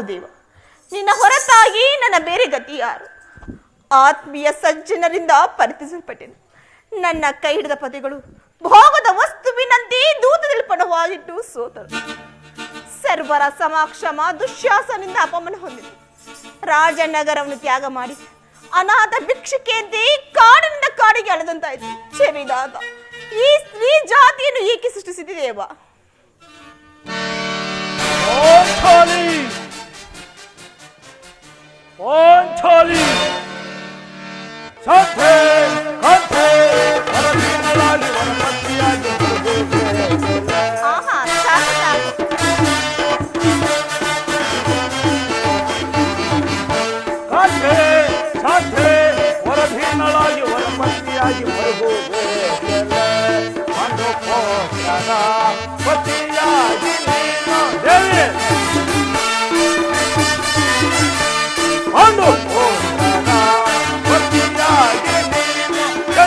ವಾಸುದೇವ ನಿನ್ನ ಹೊರತಾಗಿ ನನ್ನ ಬೇರೆ ಗತಿ ಯಾರು? ಆತ್ಮೀಯ ಸಜ್ಜನರಿಂದ ಪರಿತಿಸಲ್ಪಟ್ಟೆನು ನನ್ನ ಕೈ ಹಿಡಿದ ಪತಿಗಳು ಭೋಗದ ವಸ್ತುವಿನಂತೆ ದೂತದಲ್ಲಿ ಪಣವಾಗಿಟ್ಟು ಸೋತರು. ಸರ್ವರ ಸಮಾಕ್ಷಮ ದುಶ್ಯಾಸನಿಂದ ಅಪಮನ ಹೊಂದಿದೆ. ರಾಜನಗರವನ್ನು ತ್ಯಾಗ ಮಾಡಿ ಅನಾಥ ಭಿಕ್ಷುಕೆಯಂತೆ ಕಾಡಿನಿಂದ ಕಾಡಿಗೆ ಅಳೆದಂತಾಯ್ತು. ಚೆವಿದಾದ ಈ ಸ್ತ್ರೀ ಜಾತಿಯನ್ನು ಏಕೆ ಸೃಷ್ಟಿಸಿದೆಯೇವಾ ಪಾಂಚಾಲಿ ಪಾಂಚಾಲಿ ಶಾಂತೆ ಕಾಂತೆ ವರದೀನಳಾಗಿ ವರಪತ್ನಿಯಾಗಿ ಬರುವುದೇ. ಆಹಾ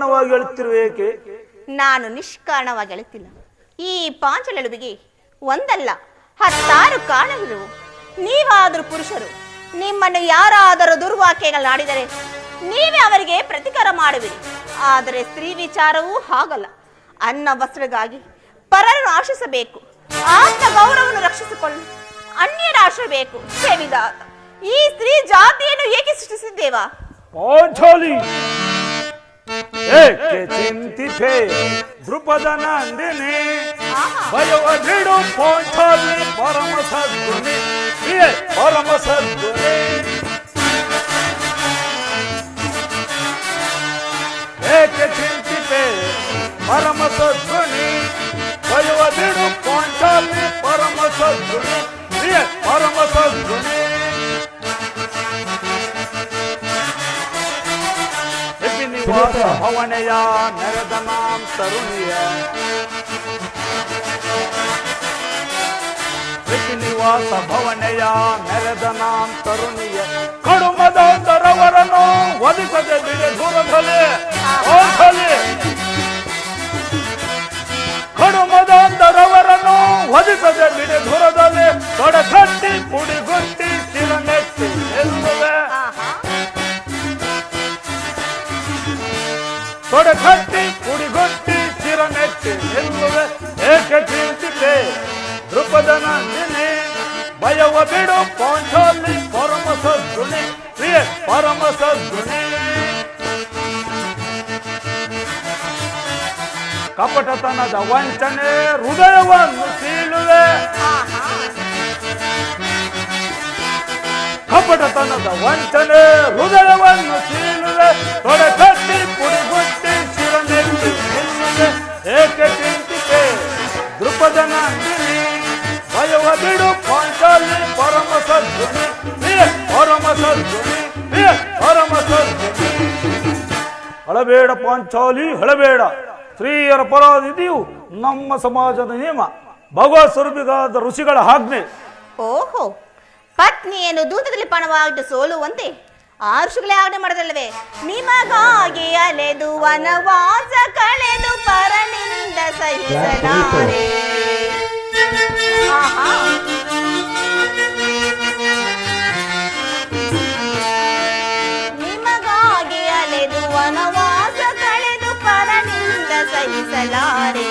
ನಿಷ್ಕಾರಣವಾಗಿ ಹೇಳುತ್ತಿರುವ ಏಕೆ? ನಾನು ನಿಷ್ಕಾರಣವಾಗಿ ಹೇಳುತ್ತಿಲ್ಲ ಈ ಪಾಂಚಲೆಳುವಿಗೆ ಒಂದಲ್ಲ ಹತ್ತಾರು ಕಾರಣಗಳು ನೀವಾದರೂ ಪುರುಷರು ನಿಮ್ಮನ್ನು ಯಾರಾದರೂ ದುರ್ವಾಕ್ಯಗಳಾಡಿದರೆ ನೀವೇ ಅವರಿಗೆ ಪ್ರತಿಕಾರ ಮಾಡುವಿರಿ. ಆದರೆ ಸ್ತ್ರೀ ವಿಚಾರವೂ ಹಾಗಲ್ಲ. ಅನ್ನ ವಸ್ತ್ರಗಾಗಿ ಪರರನ್ನು ಆಶಿಸಬೇಕು. ಆತ್ಮ ಗೌರವವನ್ನು ರಕ್ಷಿಸಿಕೊಳ್ಳಲು ಅನ್ಯರ ಆಶ್ರಯಬೇಕು ಸೇವಿದ ಈ ಸ್ತ್ರೀ ಜಾತಿಯನ್ನು ಏಕೆ ಸೃಷ್ಟಿಸಿದ್ದೇವಾ? ಏಕೆ ಚಿಂತಿತೆ ದೃಪದ ನಂದಿನಿ ಆಹಾ ಭಯವ ಬಿಡು ಪಾಂಚಾಲಿ ಪರಮ ಸದ್ಗುಣಿ ಪ್ರಿಯೆ ಪರಮ ಸದ್ಗುಣಿ ಏಕೆ ಚಿಂತಿತೆ ಪರಮ ಸದ್ಗುಣಿ ಭಯವ ಬಿಡು ಪಾಂಚಾಲಿ ಪರಮ ಸದ್ಗುಣಿ ಪ್ರಿಯೆ ಪರಮ ಸದ್ಗುಣಿ ನಿವಾಸ ಭವನೆಯ ನೆರೆದ ನಾಂ ತರುಣಿಯ. ನಿವಾಸ ಭವನೆಯ ನೆರೆದ ನಾಂ ತರುಣಿಯ. ಕಡುಮದರವರನ್ನು ಒದಿಸದೆ ಬಿಡಿ ದೂರದಲ್ಲಿ ಓಸಲಿ ಕಡುಮದರವರನ್ನು ಒದಿಸದೆ ಬಿಡಿ ದೂರದಲ್ಲಿ ತೊಡಕಟ್ಟಿ ಪುಡಿಗುಟ್ಟಿ ತೊಡಕಟ್ಟಿ ಕುಡಿಗೊಟ್ಟಿ ಚಿರನೆತ್ತಿ ನಿಲ್ಲುವೆ ಏಕೆ ಚಿಂತಿತೆ ದೃಪದ ನಂದಿನಿ ಭಯವ ಬಿಡು ಪಾಂಚಾಲಿ ಪರಮ ಸದ್ಗುಣಿ ಪ್ರಿಯ ಪರಮ ಸದ್ಗುಣಿ ಕಪಟತನದ ವಂಚನೆ ಹೃದಯವನ್ನು ಸೀಳುವೆ ಆಹಾ ಕಪಟತನದ ವಂಚನೆ ಹೃದಯವನ್ನು ಸೀಳುವೆ ತೊಡಕಟ್ಟಿ ನಿಲ್ಲುವೆ ಏಕೆ ಚಿಂತಿತೆ ದೃಪದ ನಂದಿನಿ ಭಯವ ಬಿಡು ಪಾಂಚಾಲಿ ಪರಮ ಸದ್ಗುಣಿ ಪರಮ ಸದ್ಗುಣಿ ಪರಮ ಸದ್ಗುಣಿ ಹಳಬೇಡ ಪಾಂಚಾಲಿ, ಹಳಬೇಡ, ಸ್ತ್ರೀಯರ ನಮ್ಮ ಸಮಾಜದ ನಿಯಮ. ಭಗವತ್ ಸ್ವರೂಪಿಗಾದ ಋಷಿಗಳ ಆಜ್ಞೆ. ಓಹೋ, ಪತ್ನಿಯನ್ನು ದೂತದಲ್ಲಿ ಪಣವಾಗಿಟ್ಟು ಸೋಲುವಂತೆ ಆ ಋಷಿಗಳೇ ಆಜ್ಞೆ ಮಾಡದಲ್ಲವೇ? ನಿಮಗಾಗಿ ಅಲೆದು ವನವಾಸ ಕಳೆದು ಪರನಿಂದ ಸಹಿಸಲಾರೆ ನಿಮಗಾಗಿ ಅಲೆದು ವನವಾಸ ಕಳೆದು ಪರನಿಂದ ಸಹಿಸಲಾರೆ.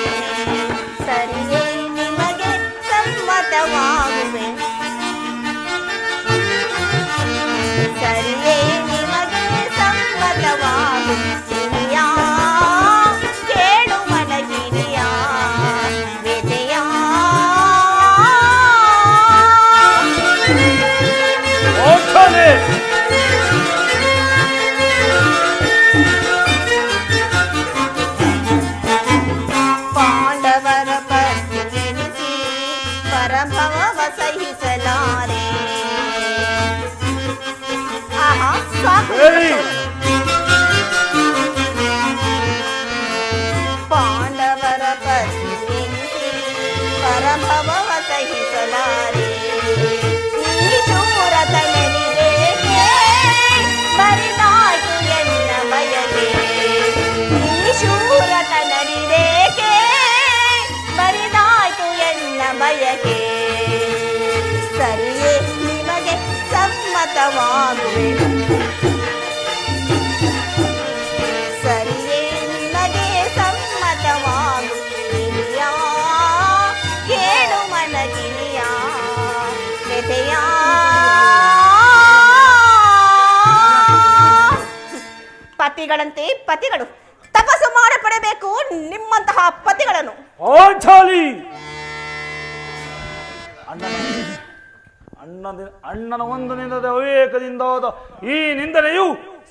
ಪಾಂಡವರ ಪತ್ನಿ ಪರಭವವ ಸಹಿಸಲಾರೆ ಪತಿಗಳಂತೆ ಪತಿಗಳು ತಪಸ್ಸು ಮಾಡಿ ಪಡೆಯಬೇಕು ನಿಮ್ಮಂತಹ ಪತಿಗಳನ್ನು. ಅಣ್ಣನ ಅಣ್ಣನ ಒಂದು ನಿಂದದ ಅವಿವೇಕದಿಂದಾದ ಈ ನಿಂದನೆಯು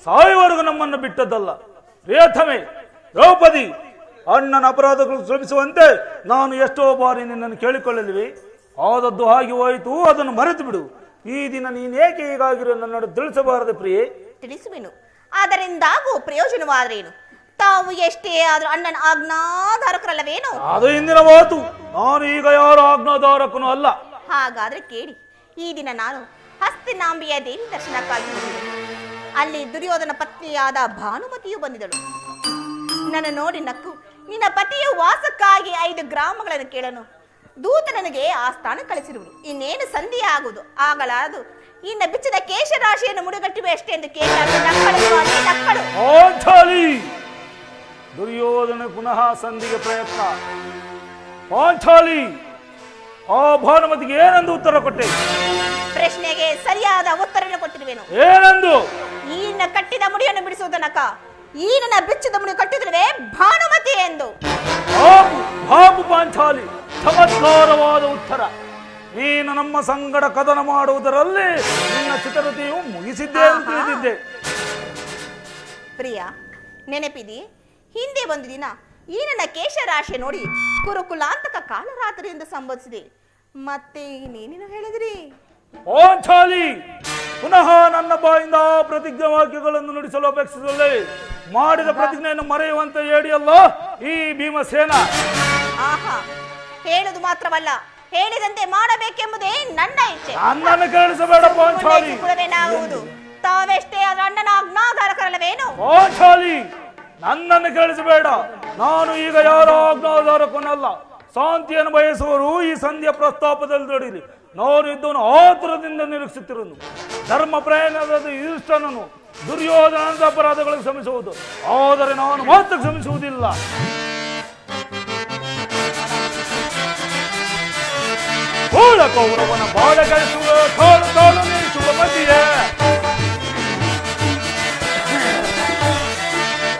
ಸಾಯುವವರೆಗೂ ನಮ್ಮನ್ನು ಬಿಟ್ಟದ್ದಲ್ಲ. ರೇಥಮೆ ದ್ರೌಪದಿ ಅಣ್ಣನ ಅಪರಾಧಗಳು ಶ್ರಮಿಸುವಂತೆ ನಾನು ಎಷ್ಟೋ ಬಾರಿ ನಿನ್ನನ್ನು ಕೇಳಿಕೊಳ್ಳಲಿವೆ. ಆದದ್ದು ಹಾಗೆ ಹೋಯಿತು ಅದನ್ನು ಮರೆತು ಬಿಡು. ಈ ದಿನ ನೀನೇಕೆ ಹೀಗಾಗಿರೋ ನನ್ನನ್ನು ತಿಳಿಸಬಾರದು ಪ್ರಿಯೆ? ತಿಳಿಸುವೆನು. ಅದರಿಂದಾಗುವ ಪ್ರಯೋಜನವಾದ್ರೇನು? ತಾವು ಎಷ್ಟೇ ಆದ್ರೂ ಅಣ್ಣನ ಆಜ್ಞಾಧಾರಕರಲ್ಲವೇನು? ಅದು ಇಂದಿನ ಮಾತು. ನಾನು ಈಗ ಯಾರ ಆಜ್ಞಾಧಾರಕನು ಅಲ್ಲ. ಹಾಗಾದ್ರೆ ಕೇಳಿ ಈ ದಿನ ನಾನು ಹಸ್ತಿನಾಂಬಿಯ ದೇವಿ ದರ್ಶನಕ್ಕಾಗಿ ಅಲ್ಲಿ ದುರ್ಯೋಧನ ಪತ್ನಿಯಾದ ಭಾನುಮತಿಯು ಬಂದಿದಳು. ನನ್ನ ನೋಡಿ ನಕ್ಕು ನಿನ್ನ ಪತಿಯ ವಾಸಕ್ಕಾಗಿ ಐದು ಗ್ರಾಮಗಳನ್ನು ಕೇಳನು. ದೂತ ನನಗೆ ಆ ಸ್ಥಾನ ಕಳಿಸಿರುವುದು. ಇನ್ನೇನು ಸಂಧಿ ಆಗುವುದು ಆಗಲಾರದು. ಇನ್ನ ಬಿಚ್ಚಿದ ಕೇಶರಾಶಿಯನ್ನು ಮುಡಿಗಟ್ಟಿವೆ ಅಷ್ಟೇ ಎಂದು ಸ್ವಾಮಿ ನಕ್ಕಳು. ಪಾಂಚಾಲಿ ದುರ್ಯೋಧನ ಪುನಃ ಸಂಧಿಗೆ ಪ್ರಯತ್ನ. ಪಾಂಚಾಲಿ ಆ ಭಾನುಮತಿಗೆ ಏನೆಂದು ಉತ್ತರ ಕೊಟ್ಟೆ? ಪ್ರಶ್ನೆಗೆ ಸರಿಯಾದ ಉತ್ತರವನ್ನು ಕೊಟ್ಟಿರುವೆನು. ಏನೆಂದು? ಈನ ಕಟ್ಟಿದ ಮುಡಿಯನ್ನು ಬಿಡಿಸುವುದನಕ. ಈ ನನ್ನ ಬಿಚ್ಚಿದ ಮುಡಿ ಕಟ್ಟಿದ್ರೆ ಭಾನುಮತಿ ಎಂದು. ಪಾಂಚಾಲಿ ಚಮತ್ಕಾರವಾದ ಉತ್ತರ. ನೀನು ನಮ್ಮ ಸಂಗಡ ಕದನ ಮಾಡುವುದರಲ್ಲಿ ನಿನ್ನ ಚಿತ್ರತೆಯು ಮುಗಿಸಿದ್ದೆ ಅಂತ. ತಿಳಿದಿದ್ದೆ. ಪ್ರಿಯ ನೆನಪಿದಿ? ಹಿಂದೆ ಒಂದು ದಿನ ಈ ನನ್ನ ಕೇಶರಾಶಿ ನೋಡಿ ಕುರುಕುಲಾಂತಕ ಕಾಲರಾತ್ರಿಯಿಂದ ಸಂಭವಿಸಿದೆ. ಮತ್ತೆ ಇನ್ನೇನೇನು ಹೇಳಿದ್ರಿ? ಚಾಲಿ ಪುನಃ ನನ್ನ ಬಾಯಿಂದ ಪ್ರತಿಜ್ಞಾ ವಾಕ್ಯಗಳನ್ನು ನುಡಿಸಲು ಅಪೇಕ್ಷಿಸಲೇ ಮಾಡಿದ ಪ್ರತಿಜ್ಞೆಯನ್ನು ಮರೆಯುವಂತೆ ಹೇಳಿಯಲ್ಲ ಈ ಭೀಮಸೇನ. ಆಹಾ ಹೇಳುದು ಮಾತ್ರವಲ್ಲ. ಹೇಳಿದಂತೆ ಮಾಡಬೇಕೆಂಬುದೇ ನನ್ನ ಇಚ್ಛೆ. ನನ್ನನ್ನು ಕೇಳಿಸಬೇಡ ಪಾಂಚಾಲಿ ತಾವೆಷ್ಟೇ ಆದ್ರೂ ಅಣ್ಣನ ಆಜ್ಞಾಧಾರಕರಲ್ಲವೇನು ಪಾಂಚಾಲಿ ನನ್ನನ್ನು ಕೇಳಿಸಬೇಡ ನಾನು ಈಗ ಯಾರ ಆಜ್ಞಾಧಾರಕನಲ್ಲ ಶಾಂತಿಯನ್ನು ಬಯಸುವರು ಈ ಸಂಧ್ಯಾ ಪ್ರಸ್ತಾಪದಲ್ಲಿ ದೊಡೀರಿ ನಾನು ಇದ್ದವನು ಆತುರದಿಂದ ನಿರೀಕ್ಷಿಸುತ್ತಿರುವುದು ಧರ್ಮ ಪ್ರಯಾಣದ ಇಷ್ಟನನು ದುರ್ಯೋಧನದ ಅಪರಾಧಗಳಿಗೆ ಶ್ರಮಿಸುವುದು. ಆದರೆ ನಾನು ಮಾತ್ರ ફૂલ કૌરવોના બોલ કરશું ખોર તોલની શુભપતિ રે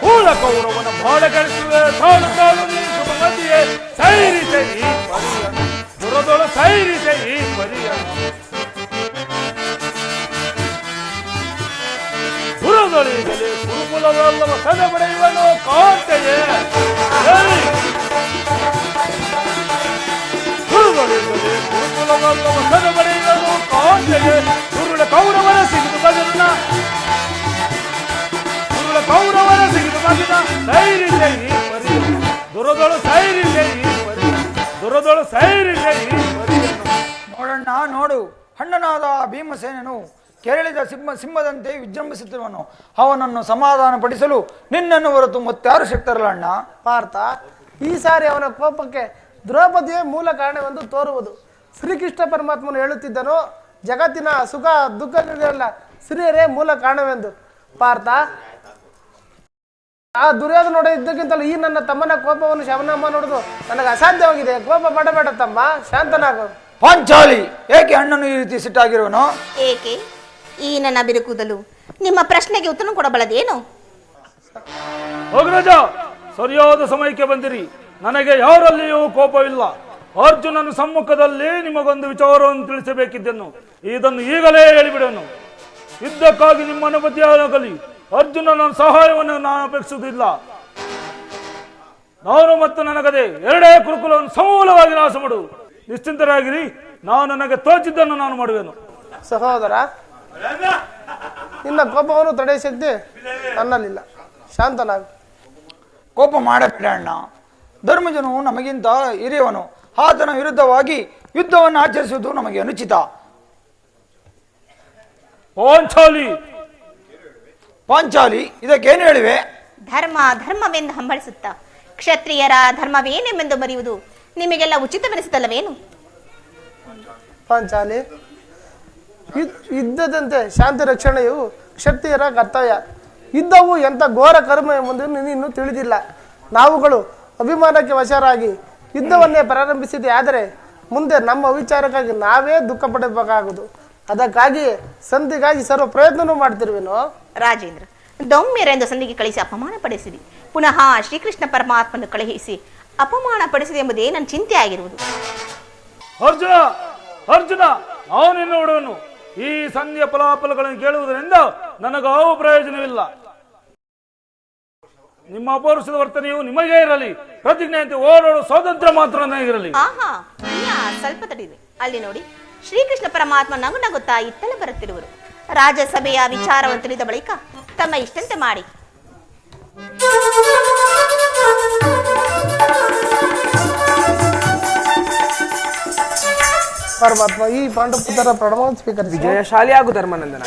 ફૂલ કૌરવોના બોલ કરશું ખોર તોલની શુભપતિ રે સહી રીતે ઈ પરી દોરો દોરો સહી રીતે ઈ પરી દોરી ગલે સુરપુલ વલ્લભ સદ બડૈવનો કોણ તે? જય ಕೌರವನ ಸಿಗಿದು ಬದಲಿನ ಗುರುಳ ಮಗಿನ ಸೈರಿಸೆ ಈ ಪರಿಯನು ದುರದೊಳು ಸೈರಿಸೆ ಈ ಪರಿಯನು ದುರದೊಳು ಸೈರಿಸೆ ಈ ಪರಿಯನು ನೋಡಣ್ಣ, ನೋಡು. ಅಣ್ಣನಾದ ಭೀಮಸೇನನು ಕೆರಳಿದ ಸಿಂಹ ಸಿಂಹದಂತೆ ವಿಜೃಂಭಿಸುತ್ತಿರುವನು. ಅವನನ್ನು ಸಮಾಧಾನ ಪಡಿಸಲು ನಿನ್ನನ್ನು ಹೊರತು ಮತ್ತಾರು ಶಕ್ತರಲ್ಲ ಅಣ್ಣ. ಪಾರ್ಥ, ಈ ಸಾರಿ ಅವನ ಕೋಪಕ್ಕೆ ದ್ರೌಪದಿಯೇ ಮೂಲ ಕಾರಣವೆಂದು ತೋರುವುದು. ಶ್ರೀಕೃಷ್ಣ ಪರಮಾತ್ಮನು ಹೇಳುತ್ತಿದ್ದನು ಜಗತ್ತಿನ ಸುಖ ದುಃಖಗಳಿಗೆಲ್ಲ ಸ್ತ್ರೀಯರೇ ಮೂಲ ಕಾರಣವೆಂದು. ಪಾರ್ಥ ಆ ದುರ್ಯೋಧನ ನೋಡೋ ಇದ್ದಕ್ಕಿಂತಲೂ ಈ ನನ್ನ ತಮ್ಮನ ಕೋಪವನ್ನು ಶವನಮ್ಮ ನೋಡುದು ನನಗೆ ಅಸಾಧ್ಯವಾಗಿದೆ. ಕೋಪ ಮಾಡಬೇಡ ತಮ್ಮ ಶಾಂತನಾಗು. ಪಾಂಚಾಲಿ ಏಕೆ ಹಣ್ಣನ್ನು ಈ ರೀತಿ ಸಿಟ್ಟಾಗಿರುವನು? ಏಕೆ? ಈ ನನ್ನ ಬಿರುಕುದಲು ನಿಮ್ಮ ಪ್ರಶ್ನೆಗೆ ಉತ್ತರ ಕೊಡಬಲ್ಲದೇನು? ಸರಿಯಾದ ಸಮಯಕ್ಕೆ ಬಂದಿರಿ. ನನಗೆ ಯಾರಲ್ಲಿಯೂ ಕೋಪವಿಲ್ಲ. ಅರ್ಜುನನ ಸಮ್ಮುಖದಲ್ಲಿ ನಿಮಗೊಂದು ವಿಚಾರವನ್ನು ತಿಳಿಸಬೇಕಿದ್ದೆನು. ಇದನ್ನು ಈಗಲೇ ಹೇಳಿಬಿಡನು. ಯುದ್ಧಕ್ಕಾಗಿ ನಿಮ್ಮ ಅನುಮತಿಯಾಗಲಿ ಅರ್ಜುನನ ಸಹಾಯವನ್ನು ನಾನು ಅಪೇಕ್ಷಿಸುವುದಿಲ್ಲ. ನಾನು ಮತ್ತು ನನಗದೆ ಎರಡೇ ಕುರುಕುಲವನ್ನು ಸಮೂಲವಾಗಿ ನಾಶ ಮಾಡು ನಿಶ್ಚಿಂತರಾಗಿರಿ. ನಾನು ನನಗೆ ತೋಚಿದ್ದನ್ನು ನಾನು ಮಾಡುವೆನು. ಸಹೋದರ ನಿನ್ನ ಕೋಪವನ್ನು ತಡೆಯ ಶಕ್ತಿ ನನ್ನಲ್ಲಿಲ್ಲ. ಶಾಂತನಾಗ. ಕೋಪ ಮಾಡಬೇಡ ಅಣ್ಣ. ಧರ್ಮಜನು ನಮಗಿಂತ ಹಿರಿಯವನು. ಆತನ ವಿರುದ್ಧವಾಗಿ ಯುದ್ಧವನ್ನು ಆಚರಿಸುವುದು ನಮಗೆ ಅನುಚಿತ. ಪಾಂಚಾಲಿ. ಪಾಂಚಾಲಿ ಇದಕ್ಕೇನು ಹೇಳಿವೆ? ಧರ್ಮ ಧರ್ಮವೆಂದು ಹಂಬಳಿಸುತ್ತಾ ಕ್ಷತ್ರಿಯರ ಧರ್ಮವೇನೆಂಬೆಂದು ಬರೆಯುವುದು ನಿಮಗೆಲ್ಲ ಉಚಿತವೆನಿಸುತ್ತಲ್ಲವೇನು? ಪಾಂಚಾಲಿ ಯುದ್- ಯುದ್ಧದಂತೆ ಶಾಂತಿ ರಕ್ಷಣೆಯು ಕ್ಷತ್ರಿಯರ ಕರ್ತವ್ಯ. ಯುದ್ಧವು ಎಂಥ ಘೋರ ಕರ್ಮ ಎಂಬುದನ್ನು ನೀನು ತಿಳಿದಿಲ್ಲ. ನಾವುಗಳು ಅಭಿಮಾನಕ್ಕೆ ವಶರಾಗಿ ಯುದ್ಧವನ್ನೇ ಪ್ರಾರಂಭಿಸಿದೆ. ಆದರೆ ಮುಂದೆ ನಮ್ಮ ವಿಚಾರಕ್ಕಾಗಿ ನಾವೇ ದುಃಖ ಪಡಬೇಕಾಗುವುದು. ಅದಕ್ಕಾಗಿ ಸಂಧಿಗಾಗಿ ಸರ್ವ ಪ್ರಯತ್ನನೂ ಮಾಡ್ತಿರುವೆನು? ರಾಜೇಂದ್ರ ದೌಮ್ಯರೆಂದು ಸಂಧಿಗೆ ಕಳಿಸಿ ಅಪಮಾನ ಪಡಿಸಿದಿ ಪುನಃ ಶ್ರೀಕೃಷ್ಣ ಪರಮಾತ್ಮನ ಕಳುಹಿಸಿ ಅಪಮಾನ ಪಡಿಸಿದೆ ಎಂಬುದೇ ನನ್ನ ಚಿಂತೆ ಆಗಿರುವುದು. ಅರ್ಜುನ ಅರ್ಜುನ ಅವನಿನ್ನು ಹುಡುಗನು ಈ ಸಂಧಿಯ ಫಲಾಫಲಗಳನ್ನು ಕೇಳುವುದರಿಂದ ನನಗಾವ ಪ್ರಯೋಜನವಿಲ್ಲ. ನಿಮ್ಮ ಅಪೌರುಷದ ವರ್ತನೆಯು ನಿಮಗೆ ಇರಲಿ. ಪ್ರತಿಜ್ಞೆಯಂತೆ ಓರೋಡು ಸ್ವಾತಂತ್ರ್ಯ ಮಾತ್ರ ನನಗಿರಲಿ ಆಹಾ ಪ್ರಿಯ ಸ್ವಲ್ಪ ತಡೀರಿ. ಅಲ್ಲಿ ನೋಡಿ ಶ್ರೀಕೃಷ್ಣ ಪರಮಾತ್ಮ ನಗು ನಗುತ್ತಾ ಇತ್ತಲೇ ಬರುತ್ತಿರುವರು. ರಾಜಸಭೆಯ ವಿಚಾರವನ್ನು ತಿಳಿದ ಬಳಿಕ ತಮ್ಮ ಇಷ್ಟಂತೆ ಮಾಡಿ. ಪರಮಾತ್ಮ ಈ ಪಾಂಡವಪುತ್ರ ಪ್ರಣವವನ್ನು ಸ್ವೀಕರಿಸಿ. ಜಯಶಾಲಿ ಆಗು ಧರ್ಮಾನಂದನ.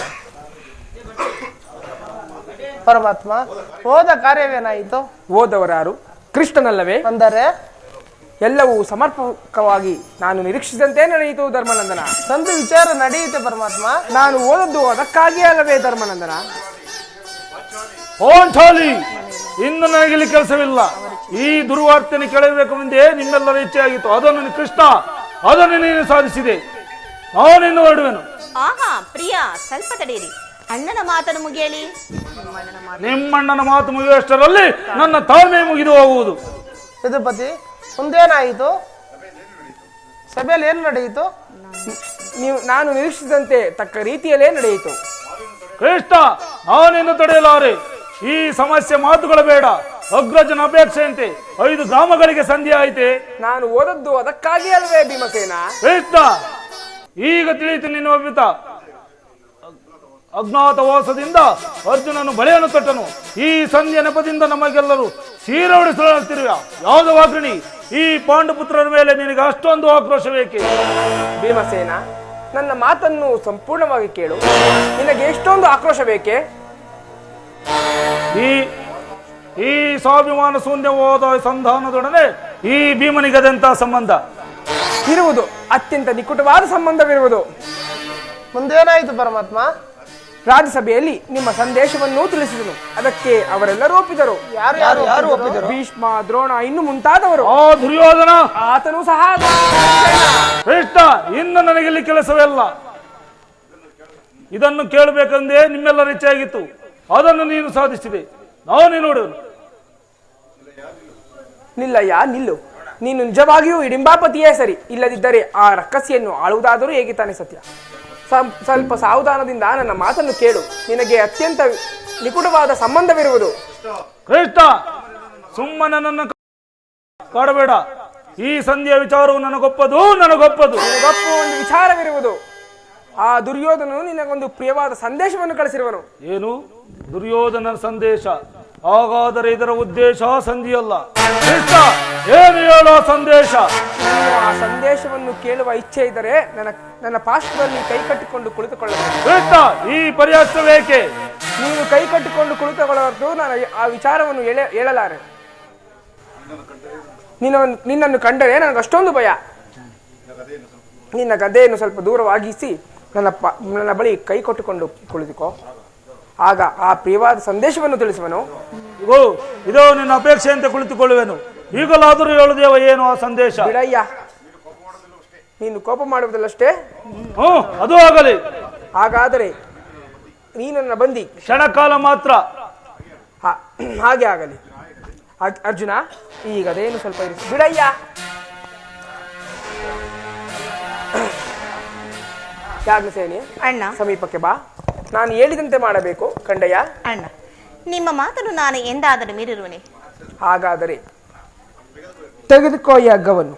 ಪರಮಾತ್ಮ ಹೋದ ಕಾರ್ಯವೇನಾಯಿತು? ಓದವರಾರು? ಕೃಷ್ಣನಲ್ಲವೇ? ಅಂದರೆ? ಎಲ್ಲವೂ ಸಮರ್ಪಕವಾಗಿ ನಾನು ನಿರೀಕ್ಷಿಸಿದಂತೆ ನಡೆಯಿತು ಧರ್ಮನಂದನ. ನಂದು ವಿಚಾರ ನಡೆಯಿತು ಪರಮಾತ್ಮ. ನಾನು ಓದದ್ದು ಅದಕ್ಕಾಗಿಯೇ ಅಲ್ಲವೇ ಧರ್ಮಾನಂದನ? ಪಾಂಚಾಲಿ ಇನ್ನು ನನಗಿಲ್ಲಿ ಕೆಲಸವಿಲ್ಲ. ಈ ದುರ್ವಾರ್ತೆಯನ್ನು ಕೇಳಬೇಕು ಮುಂದೆ ನಿಮ್ಮೆಲ್ಲರ ಇಚ್ಛೆ ಆಗಿತ್ತು. ಅದನ್ನು ಕೃಷ್ಣ ಅದನ್ನು ನೀನು ಸಾಧಿಸಿದೆ. ನಾನಿನ್ನು ಹೊರಡುವೆನು ಆಹಾ ಪ್ರಿಯ ಸ್ವಲ್ಪ ತಡೆಯಿರಿ ಅಣ್ಣನ ಮಾತನ್ನು ಮುಗಿಯಲಿ. ನಿಮ್ಮಣ್ಣನ ಮಾತು ಮುಗಿಯುವಷ್ಟರಲ್ಲಿ ನನ್ನ ತಾಳ್ಮೆ ಮುಗಿದು ಹೋಗುವುದು. ಯದುಪತಿ ಮುಂದೇನಾಯಿತು ಸಭೆಯಲ್ಲಿ ಏನು ನಡೆಯಿತು? ನೀವು ನಾನು ನಿರೀಕ್ಷಿಸಿದಂತೆ ತಕ್ಕ ರೀತಿಯಲ್ಲೇ ನಡೆಯಿತು. ಕೃಷ್ಣ ನಾನಿನ್ನು ತಡೆಯಲಾರೆ. ಈ ಸಮಸ್ಯೆ ಮಾತುಗಳ ಬೇಡ. ಅಗ್ರಜನ ಅಪೇಕ್ಷೆಯಂತೆ ಐದು ಗ್ರಾಮಗಳಿಗೆ ಸಂಧಿ ಆಯ್ತೆ. ನಾನು ಓದದ್ದು ಅದಕ್ಕಾಗಿ ಅಲ್ವೇ ಭೀಮಸೇನ? ಕೃಷ್ಣ ಈಗ ತಿಳಿಯಿತು ನಿನ್ನ ಒಬ್ಬಿತ ಅಜ್ಞಾತವಾಸದಿಂದ ಅರ್ಜುನನು ಬಳೆಯನ್ನು ಕಟ್ಟನು. ಈ ಸಂಧಿಯ ನೆಪದಿಂದ ನಮಗೆಲ್ಲರೂ ಸೀರೆ ಉಡಿಸಲುತ್ತಿರುವ ವಾಗ್ರಣಿ ಈ ಪಾಂಡುಪುತ್ರರ ಮೇಲೆ ನಿನಗೆ ಅಷ್ಟೊಂದು ಆಕ್ರೋಶ ಬೇಕೆ ಭೀಮಸೇನ ನನ್ನ ಮಾತನ್ನು ಸಂಪೂರ್ಣವಾಗಿ ಕೇಳು. ನಿನಗೆ ಎಷ್ಟೊಂದು ಆಕ್ರೋಶ ಬೇಕೆ? ಈ ಈ ಸ್ವಾಭಿಮಾನ ಶೂನ್ಯವಾದ ಸಂಧಾನದೊಡನೆ ಈ ಭೀಮನಿಗದಂತ ಸಂಬಂಧ? ಇರುವುದು ಅತ್ಯಂತ ನಿಕುಟವಾದ ಸಂಬಂಧವಿರುವುದು. ಮುಂದೇನಾಯಿತು ಪರಮಾತ್ಮ? ರಾಜ್ಯಸಭೆಯಲ್ಲಿ ನಿಮ್ಮ ಸಂದೇಶವನ್ನು ತಿಳಿಸಿದನು. ಅದಕ್ಕೆ ಅವರೆಲ್ಲರೂ ಒಪ್ಪಿದರು. ಯಾರು ಒಪ್ಪಿದ್ರು? ಭೀಷ್ಮ ದ್ರೋಣ ಇನ್ನು ಮುಂತಾದವರು. ಆ ದುರ್ಯೋಧನ! ಆತನು ಸಹ ಇನ್ನು ನನಗಿಲ್ಲಿ ಕೆಲಸವಿಲ್ಲ ಇದನ್ನು ಕೇಳಬೇಕಂದೇ ನಿಮ್ಮೆಲ್ಲರ ಹೆಚ್ಚಾಗಿತ್ತು ಅದನ್ನು ನೀನು ಸಾಧಿಸಿದೆ. ನಾನೇ ನೋಡು ನಿಲ್ಲಯ್ಯ ನಿಲ್ಲು. ನೀನು ನಿಜವಾಗಿಯೂ ಹಿಡಿಂಬಾಪತಿಯೇ ಸರಿ. ಇಲ್ಲದಿದ್ದರೆ ಆ ರಕ್ಕಸಿಯನ್ನು ಆಳುವುದಾದರೂ ಹೇಗೆ ತಾನೇ ಸತ್ಯ? ಸ್ವಲ್ಪ ಸಾವಧಾನದಿಂದ ನನ್ನ ಮಾತನ್ನು ಕೇಳು. ನಿನಗೆ ಅತ್ಯಂತ ನಿಕುಟವಾದ ಸಂಬಂಧವಿರುವುದು. ಕೃಷ್ಣ ಸುಮ್ಮನೆ ನನ್ನ ಕಾಡಬೇಡ. ಈ ಸಂಧಿಯ ವಿಚಾರವು ನನಗೊಪ್ಪದು ನನಗೊಪ್ಪದು. ನಿನಗೊಪ್ಪು ಒಂದು ವಿಚಾರವಿರುವುದು. ಆ ದುರ್ಯೋಧನನು ನಿನಗೊಂದು ಪ್ರಿಯವಾದ ಸಂದೇಶವನ್ನು ಕಳಿಸಿರುವನು. ಏನು? ದುರ್ಯೋಧನ ಸಂದೇಶ. ಹಾಗಾದರೆ ಇದರ ಉದ್ದೇಶ ಸಂಧಿಯಲ್ಲ. ಕೃಷ್ಣ ಏನು ಹೇಳೋ ಸಂದೇಶ? ಆ ಸಂದೇಶವನ್ನು ಕೇಳುವ ಇಚ್ಛೆ ಇದ್ದರೆ ನನ್ನ ನನ್ನ ಪಾರ್ಶ್ವದಲ್ಲಿ ಕೈ ಕಟ್ಟಿಕೊಂಡು ಕುಳಿತುಕೊಳ್ಳಬೇಕು. ಕೃಷ್ಣ ಈ ಪರ್ಯಾಸವೇಕೆ ನೀವು ಕೈ ಕಟ್ಟಿಕೊಂಡು ಕುಳಿತುಕೊಳ್ಳುವುದು ನಾನು ಆ ವಿಚಾರವನ್ನು ಹೇಳ ಹೇಳಲಾರೆ. ನಿನ್ನ ನಿನ್ನನ್ನು ಕಂಡರೆ ನನಗೆ ಅಷ್ಟೊಂದು ಭಯ. ನಿನ್ನ ಗದೆಯನ್ನು ಸ್ವಲ್ಪ ದೂರವಾಗಿಸಿ ನನ್ನ ಪ ನನ್ನ ಬಳಿ ಕೈ ಕೊಟ್ಟುಕೊಂಡು ಕುಳಿತುಕೋ. ಆಗ ಆ ಪ್ರಿಯವಾದ ಸಂದೇಶವನ್ನು ತಿಳಿಸುವನು. ಇಗೋ ಇದೋ ನಿನ್ನ ಅಪೇಕ್ಷೆಯಂತೆ ಕುಳಿತುಕೊಳ್ಳುವೆನು. ಈಗಲಾದರೂ ಹೇಳುದೇವ ಏನು ಆ ಸಂದೇಶ? ಬಿಡಯ್ಯ ನೀನು ಕೋಪ ಮಾಡುವುದಲ್ಲಷ್ಟೇ? ಹ್ಮ್ ಅದು ಆಗಲಿ. ಹಾಗಾದರೆ ನೀ ನನ್ನ ಬಂದಿ. ಕ್ಷಣಕಾಲ ಮಾತ್ರ. ಹಾ- ಹಾಗೆ ಆಗಲಿ. ಅರ್- ಅರ್ಜುನ ಈಗ ಅದೇನು ಸ್ವಲ್ಪ ಇರಿಸಿ ಬಿಡಯ್ಯ. ಯಾಜ್ಞಸೇನಿ ಅಣ್ಣ. ಸಮೀಪಕ್ಕೆ ಬಾ. ನಾನು ಹೇಳಿದಂತೆ ಮಾಡಬೇಕು ಕಂಡಯ್ಯ? ಅಣ್ಣ ನಿಮ್ಮ ಮಾತನ್ನು ನಾನು ಎಂದಾದರೂ ಮೀರಿರುವನೆ? ಹಾಗಾದರೆ ತೆಗೆದುಕೋ ಈ ಹಗ್ಗವನ್ನು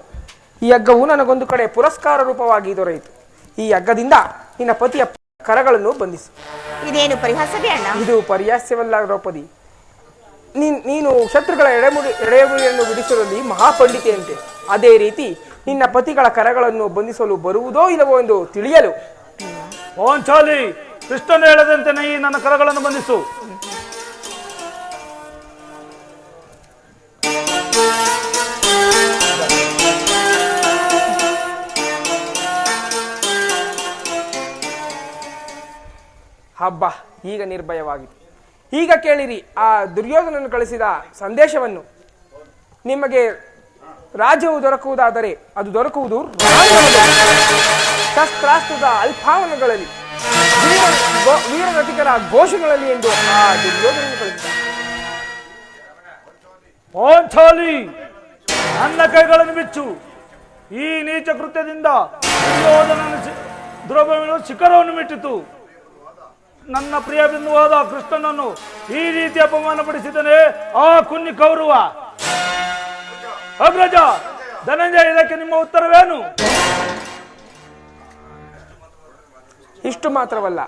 ಈ ಹಗ್ಗವು ನನಗೊಂದು ಕಡೆ ಪುರಸ್ಕಾರ ರೂಪವಾಗಿ ದೊರೆಯಿತು. ಈ ಹಗ್ಗದಿಂದ ನಿನ್ನ ಪತಿಯ ಕರಗಳನ್ನು ಬಂಧಿಸು. ಇದೇನು ಪರಿಹಾಸವೇ ಅಣ್ಣ? ಇದು ಪರಿಹಾಸ್ಯವಲ್ಲ ದ್ರೌಪದಿ. ನೀನ್ ನೀನು ಶತ್ರುಗಳ ಎಡೆಮುಡಿ ಎಡೆಮುಡಿಯನ್ನು ಬಿಡಿಸುವಲ್ಲಿ ಮಹಾಪಂಡಿತೆಯಂತೆ. ಅದೇ ರೀತಿ ನಿನ್ನ ಪತಿಗಳ ಕರಗಳನ್ನು ಬಂಧಿಸಲು ಬರುವುದೋ ಇಲ್ಲವೋ ಎಂದು ತಿಳಿಯಲು. ಕೃಷ್ಣನು ಹೇಳದಂತೆ ನೈ ನನ್ನ ಕರಗಳನ್ನು ಬಂಧಿಸು. ಹಬ್ಬ ಈಗ ನಿರ್ಭಯವಾಗಿದೆ. ಈಗ ಕೇಳಿರಿ, ಆ ದುರ್ಯೋಧನನ್ನು ಕಳಿಸಿದ ಸಂದೇಶವನ್ನು. ನಿಮಗೆ ರಾಜ್ಯವು ದೊರಕುವುದಾದರೆ ಅದು ದೊರಕುವುದು. ಶಸ್ತ್ರಾಸ್ತ್ರದ ಅಲ್ಪಾವನಗಳಲ್ಲಿ. ವೀರ ನಟಿಕರ ಘೋಷಗಳಲ್ಲಿ ಎಂದು ಆ ದುರ್ಯೋಧನನ್ನು ಕಳಿಸಿದ ನನ್ನ ಕೈಗಳನ್ನು ಬಿಚ್ಚು. ಈ ನೀಚ ಕೃತ್ಯದಿಂದ ದುರ್ಯೋಧನನ ದ್ರವ್ಯಗಳು ಶಿಖರವನ್ನು ಮಿಟ್ಟಿತು. ನನ್ನ ಪ್ರಿಯ ಬಿಂದುವಾದ ಕೃಷ್ಣನನ್ನು ಈ ರೀತಿ ಅಪಮಾನಪಡಿಸಿದನೇ ಆ ಕುನ್ನಿ ಕೌರವ. ಅಗ್ರಜ, ಧನಂಜಯ, ಇದಕ್ಕೆ ನಿಮ್ಮ ಉತ್ತರವೇನು? ಇಷ್ಟು ಮಾತ್ರವಲ್ಲ.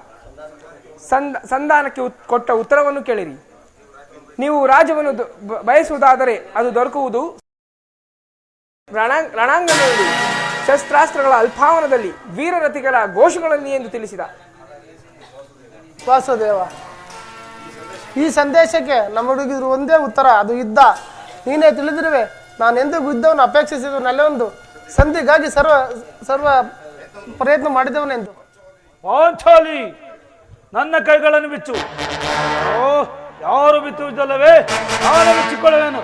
ಸಂದ, ಸಂಧಾನಕ್ಕೆ ಕೊಟ್ಟ ಉತ್ತರವನ್ನು ಕೇಳಿರಿ. ನೀವು ರಾಜ್ಯವನ್ನು ಬಯಸುವುದಾದರೆ ಅದು ದೊರಕುವುದು ರಣಾಂಗ್, ರಣಾಂಗಣದಲ್ಲಿ, ಶಸ್ತ್ರಾಸ್ತ್ರಗಳ ಅಲ್ಪಾವನದಲ್ಲಿ ವೀರರಥಿಗಳ ಘೋಷಗಳಲ್ಲಿ ಎಂದು ತಿಳಿಸಿದ. ವಾಸುದೇವ, ಈ ಸಂದೇಶಕ್ಕೆ ನಮ್ಮ ಹುಡುಗಿದ್ರು ಒಂದೇ ಉತ್ತರ, ಅದು ಯುದ್ಧ ನೀನೇ ತಿಳಿದಿರುವೆ ನಾನು ಎಂದಿಗೂ ಯುದ್ಧವನ್ನು ಅಪೇಕ್ಷಿಸಿದವನಲ್ಲೊಂದು ಸಂಧಿಗಾಗಿ ಸರ್ವ ಸರ್ವ ಪ್ರಯತ್ನ ಮಾಡಿದವನೆಂದು. ಪಾಂಚಾಲಿ ನನ್ನ ಕೈಗಳನ್ನು ಬಿಚ್ಚು. ಓ, ಯಾರು ಬಿತ್ತುವುದಲ್ಲವೇ ನಾನು ಬಿಚ್ಚಿಕೊಳ್ಳುವೆನು.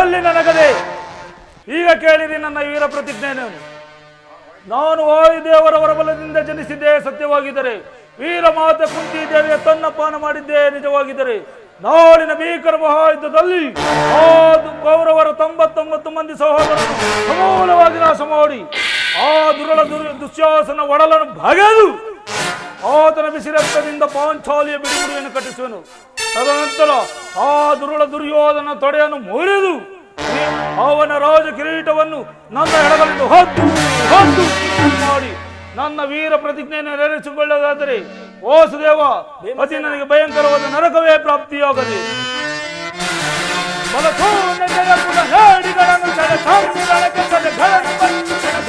ಎಲ್ಲಿ ನನಗದೆ. ಈಗ ಕೇಳಿರಿ ನನ್ನ ವೀರ ಪ್ರತಿಜ್ಞೆಯನ್ನು. ನಾನು ವಾಯುದೇವರ ವರಬಲದಿಂದ ಜನಿಸಿದ್ದೇ ಸತ್ಯವಾಗಿದ್ದರೆ, ವೀರ ಮಾತೆ ಕುಂತಿ ದೇವಿಯ ತನ್ನಪಾನ ಮಾಡಿದ್ದೇ ನಿಜವಾಗಿದ್ದರೆ ನಾಳಿನ ಭೀಕರ ಮಹಾಯುದ್ಧದಲ್ಲಿ ಆದು ಕೌರವರ ತೊಂಬತ್ತೊಂಬತ್ತು ಮಂದಿ ಸಹೋದರರು ಸಮೂಲವಾಗಿ ನಾಶ ಮಾಡಿ, ಆ ದುರಳ ದುರ್, ದುಶ್ಯಾಸನ ಒಡಲನ್ನು ಬಗೆದು ಆತನ ಬಿಸಿ ರಕ್ತದಿಂದ ಪಾಂಚಾಲಿಯ ಬಿಡುಗಡೆಯನ್ನು ಕಟ್ಟಿಸುವನು. ತದನಂತರ ಆ ದುರುಳ ದುರ್ಯೋಧನ ತೊಡೆಯನ್ನು ಮುರಿದು ಅವನ ರಾಜ ಕಿರೀಟವನ್ನು ನನ್ನ ಎಡಗಲಿಂದ ಹೊತ್ತು ಹೊತ್ತು ಮಾಡಿ ನನ್ನ ವೀರ ಪ್ರತಿಜ್ಞೆಯನ್ನು ನೆರವೇರಿಸಿಕೊಳ್ಳೋದಾದರೆ ಸುದೇವ, ಅತಿ ನನಗೆ ಭಯಂಕರವಾದ ನರಕವೇ ಪ್ರಾಪ್ತಿಯಾಗಲಿ. ಬಲಸೂನ್ಯ ಜಗಕ್ಕುಲ ಹೇಳಿಗಳನ್ನು ಸಡ ಸಂಬಿರಣಕ್ಕೆ ಸಡ ಬಂದು ಸೆಳೆ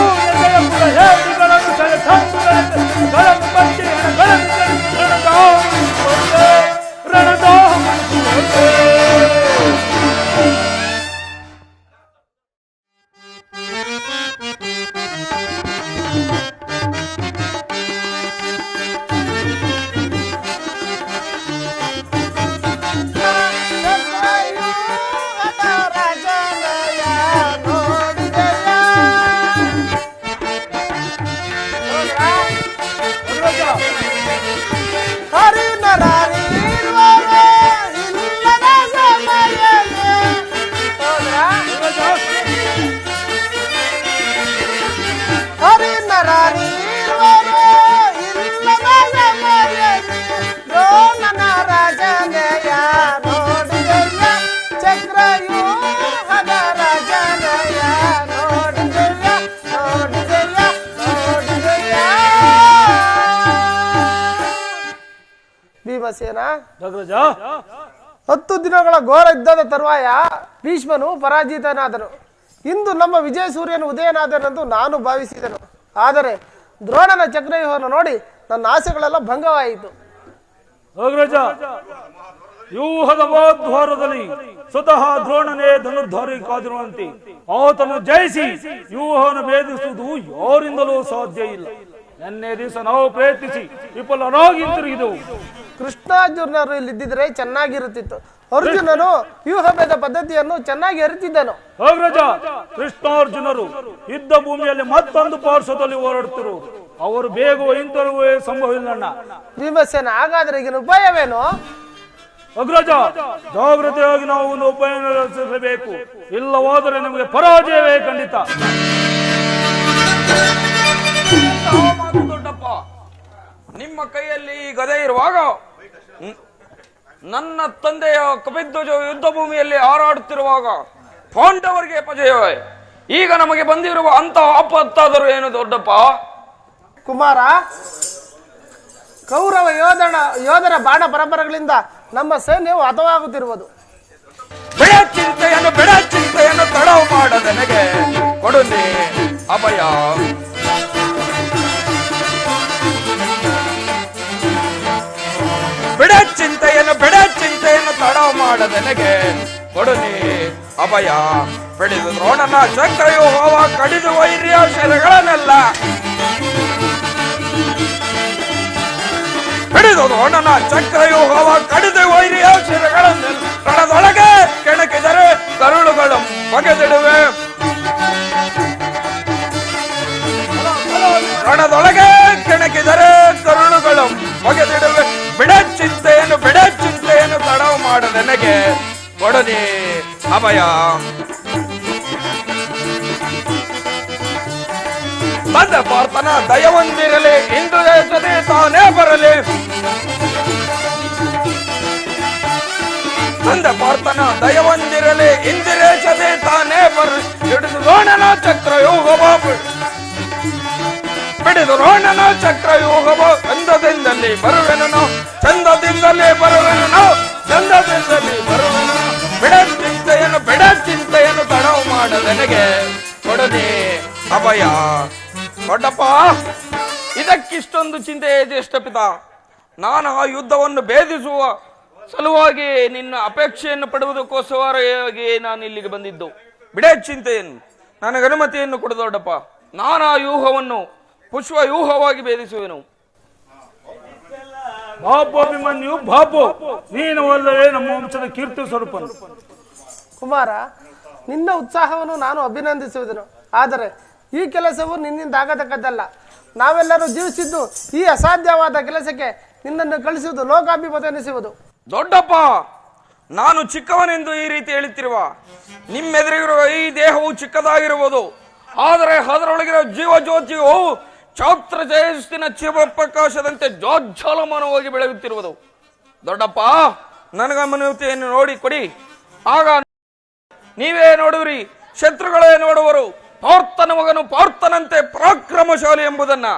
Hallelujah. ಅಗ್ರಜ ಹತ್ತು ದಿನಗಳ ಘೋರ ಯುದ್ಧದ ತರುವಾಯ ಭೀಷ್ಮನು ಪರಾಜಿತನಾದನು. ಇಂದು ನಮ್ಮ ವಿಜಯ ಸೂರ್ಯನು ಉದಯನಾದನೆಂದು ನಾನು ಭಾವಿಸಿದನು. ಆದರೆ ದ್ರೋಣನ ಚಕ್ರವ್ಯೂಹವನ್ನು ನೋಡಿ ನನ್ನ ಆಸೆಗಳೆಲ್ಲ ಭಂಗವಾಯಿತು. ವ್ಯೂಹದ ಸ್ವತಃ ದ್ರೋಣನೇ ಧನುರ್ಧಾರಿ ಕಾದಿರುವಂತೆ ಆತನು ಜಯಿಸಿ ವ್ಯೂಹವನ್ನು ಭೇದಿಸುವುದು ಯಾರಿಂದಲೂ ಸಾಧ್ಯ ಇಲ್ಲ. ನಿನ್ನೆ ದಿವಸ ನಾವು ಪ್ರಯತ್ನಿಸಿ ವಿಫಲರಾಗಿ ಇದು ಕೃಷ್ಣಾರ್ಜುನರು ಇಲ್ಲಿದ್ದಿದ್ರೆ ಚೆನ್ನಾಗಿರುತ್ತಿತ್ತು. ಅರ್ಜುನನು ವ್ಯೂಹಭೇದ ಪದ್ಧತಿಯನ್ನು ಚೆನ್ನಾಗಿ ಅರಿತಿದ್ದನು. ಹೋಗ್ರಜ ಕೃಷ್ಣಾರ್ಜುನರು ಯುದ್ಧ ಭೂಮಿಯಲ್ಲಿ ಮತ್ತೊಂದು ಪಾರ್ಶ್ವದಲ್ಲಿ ಹೋರಾಡುತ್ತಿರು. ಅವರು ಬೇಗ ಹಿಂತಿರುಗುವ ಸಂಭವವಿಲ್ಲಣ್ಣ ಭೀಮಸೇನ ಹಾಗಾದ್ರೆ ಈಗಿನ ಉಪಾಯವೇನು? ಅಗ್ರಜ ಜಾಗ್ರತೆಯಾಗಿ ನಾವು ಒಂದು ಉಪಾಯ ನಡೆಸಬೇಕು ಇಲ್ಲವಾದರೆ ನಮಗೆ ಪರಾಜಯವೇ ಖಂಡಿತ. ಯಾವ ಮಾತು ದೊಡ್ಡಪ್ಪ. ನಿಮ್ಮ ಕೈಯಲ್ಲಿ ಈ ಗದೆ ಇರುವಾಗ ನನ್ನ ತಂದೆಯ ಕಪಿಧ್ವಜ ಯುದ್ಧ ಭೂಮಿಯಲ್ಲಿ ಹಾರಾಡುತ್ತಿರುವಾಗ ಪಾಂಡವರಿಗೆ ಪಜಯವೇ ಈಗ ನಮಗೆ ಬಂದಿರುವ ಅಂತ ಅಪತ್ತಾದರೂ ಏನು ದೊಡ್ಡಪ್ಪ? ಕುಮಾರ ಕೌರವ ಯೋಧನ ಯೋಧರ ಬಾಣ ಪರಂಪರೆಗಳಿಂದ ನಮ್ಮ ಸೈನ್ಯವು ಹತವಾಗುತ್ತಿರುವುದು. ಬೆಳ ಚಿಂತೆಯನ್ನು ಬೆಳ ಚಿಂತೆಯನ್ನು ತಡವು ಮಾಡದ ನನಗೆ. ಕೊಡುತ್ತೆ ಅಭಯ. ಚಿಂತೆಯನ್ನು ಬಿಡ ಚಿಂತೆಯನ್ನು ತಡವು ಮಾಡ ನನಗೆ ಕೊಡು ನೀ ಅಭಯ ಬೆಳೆದು ದ್ರೋಣನ ಚಕ್ರಯು ಹೋವ ಕಡಿದು ವೈರ್ಯ ಶರಗಳನ್ನೆಲ್ಲ ಹಿಡಿದು ದ್ರೋಣನ ಚಕ್ರಯು ಹೋವ ಕಡಿದು ವೈರ್ಯ ಶಿರಗಳನ್ನೆಲ್ಲ ರಣದೊಳಗೆ ಕೆಣಕಿದರೆ ಕರುಳುಗಳು ಬಗೆದಿಡುವೆ ರಣದೊಳಗೆ ನನಗೆ ಕೊಡದೆ ಅಭಯ. ಬಂದ ಪಾರ್ಥನ ದಯವೊಂದಿರಲಿ, ಇಂದು ದೇಶದೇ ತಾನೇ ಬರಲಿ. ಬಂದ ಪಾರ್ಥನ ದಯವೊಂದಿರಲಿ ಇಂದಿರೇಶದೇ ತಾನೇ ಬರಲಿ. ಹಿಡಿದು ರೋಣನ ಚಕ್ರ ಯೋಗವ ಬಿಡಿದು ರೋಣನ ಚಕ್ರ ಯೋಗವ ಚಂದದಿಂದಲೇ ಬರುವೆನು ಚಂದದಿಂದಲೇ ಬರುವೆನು ನಾವು ಬರುವನು. ಬಿಡ ಚಿಂತೆಯನ್ನು ಬಿಡ ಚಿಂತೆಯನ್ನು ತಡವು ಮಾಡ ನನಗೆ. ಕೊಡದೆ ಅಭಯ. ದೊಡ್ಡಪ್ಪ, ಇದಕ್ಕಿಷ್ಟೊಂದು ಚಿಂತೆ ಜ್ಯೇಷ್ಠ ಪಿತ. ನಾನು ಆ ಯುದ್ಧವನ್ನು ಭೇದಿಸುವ ಸಲುವಾಗಿ ನಿನ್ನ ಅಪೇಕ್ಷೆಯನ್ನು ಪಡುವುದಕ್ಕೋಸ್ಕರವಾಗಿ ನಾನು ಇಲ್ಲಿಗೆ ಬಂದಿದ್ದು. ಬಿಡೇ ಚಿಂತೆಯನ್ನು. ನನಗೆ ಅನುಮತಿಯನ್ನು ಕೊಡು ದೊಡ್ಡಪ್ಪ. ನಾನು ಆ ವ್ಯೂಹವನ್ನು ಪುಷ್ಪ ವ್ಯೂಹವಾಗಿ ಭೇದಿಸುವೆನು. ಬಾಪು ಅಭಿಮನ್ಯು ಬಾಪು ನೀನು ಅಲ್ಲವೇ ನಮ್ಮ ವಂಶದ ಕೀರ್ತಿ ಸ್ವರೂಪ ಕುಮಾರ ನಿನ್ನ ಉತ್ಸಾಹವನ್ನು ನಾನು ಅಭಿನಂದಿಸುವುದನು ಆದರೆ ಈ ಕೆಲಸವು ನಿನ್ನಿಂದ ಆಗತಕ್ಕದ್ದಲ್ಲ. ನಾವೆಲ್ಲರೂ ಜೀವಿಸಿದ್ದು ಈ ಅಸಾಧ್ಯವಾದ ಕೆಲಸಕ್ಕೆ ನಿನ್ನನ್ನು ಕಳಿಸುವುದು ಲೋಕಾಭಿಮತ ಎನಿಸುವುದು. ದೊಡ್ಡಪ್ಪ ನಾನು ಚಿಕ್ಕವನೆಂದು ಈ ರೀತಿ ಹೇಳುತ್ತಿರುವ ನಿಮ್ಮೆದುರಿಗಿರುವ ಈ ದೇಹವು ಚಿಕ್ಕದಾಗಿರುವುದು. ಆದರೆ ಅದರೊಳಗಿರೋ ಜೀವ ಜ್ಯೋತಿಯು ಛಾತ್ರ ಜಯಸ್ತಿನ ಶಿವಪ್ರಕಾಶದಂತೆ ಜೋಜ್ವಲಮಾನವಾಗಿ ಬೆಳೆಯುತ್ತಿರುವುದು. ದೊಡ್ಡಪ್ಪ, ನನಗ ಮನವಿತೆಯನ್ನು ನೋಡಿ ಕೊಡಿ. ಆಗ ನೀವೇ ನೋಡುವ್ರಿ, ಶತ್ರುಗಳೇ ನೋಡುವರು. ಪಾರ್ಥನ ಮಗನು ಪಾರ್ಥನಂತೆ ಪರಾಕ್ರಮಶಾಲಿ ಎಂಬುದನ್ನ.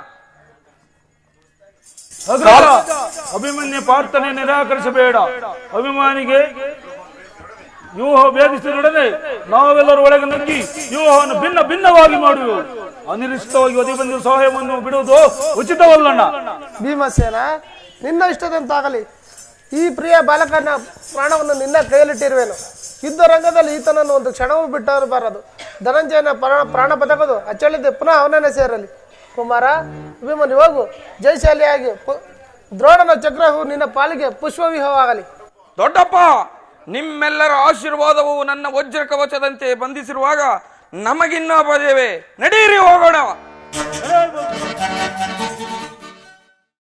ಅಭಿಮನ್ಯ ಪಾರ್ಥನೆ ನಿರಾಕರಿಸಬೇಡ. ಅಭಿಮಾನಿಗೆ ವ್ಯೂಹ ಭೇದಿಸಿದೊಡನೆ ನಾವೆಲ್ಲರೂ ಒಳಗೆ ನುಗ್ಗಿ ವ್ಯೂಹವನ್ನು ಭಿನ್ನ ಭಿನ್ನವಾಗಿ ಮಾಡುವೆವು. ಅನಿರೀಕ್ಷಿತವಾಗಿ ಒದಗಿ ಬಂದಿರುವ ಸಹಾಯವನ್ನು ಬಿಡುವುದು ಉಚಿತವಲ್ಲಣ್ಣ. ಭೀಮಸೇನ ನಿನ್ನ ಇಷ್ಟದಂತಾಗಲಿ ಈ ಪ್ರಿಯ ಬಾಲಕನ ಪ್ರಾಣವನ್ನು ನಿನ್ನ ಕೈಯಲ್ಲಿಟ್ಟಿರುವೆನು. ಯುದ್ಧ ರಂಗದಲ್ಲಿ ಈತನನ್ನು ಒಂದು ಕ್ಷಣವೂ ಬಿಟ್ಟಿರಬಾರದು ಧನಂಜಯನ ಪ್ರಾಣ ಪ್ರಾಣ ಬದಕದು ಅಚ್ಚಳಿದ್ದೆ ಪುನಃ ಅವನನ್ನೇ ಸೇರಲಿ. ಕುಮಾರ ಭೀಮನ್ ಹೋಗು. ಜಯಶಾಲಿಯಾಗಿ ಪು- ದ್ರೋಣನ ಚಕ್ರವು ನಿನ್ನ ಪಾಲಿಗೆ ಪುಷ್ಪವಿಹವಾಗಲಿ. ದೊಡ್ಡಪ್ಪ! ನಿಮ್ಮೆಲ್ಲರ ಆಶೀರ್ವಾದವು ನನ್ನ ವಜ್ರ ಕವಚದಂತೆ ಬಂಧಿಸಿರುವಾಗ ನಮಗಿನ್ನ ಬದೇವೆ ನಡೀರಿ ಹೋಗೋಣ.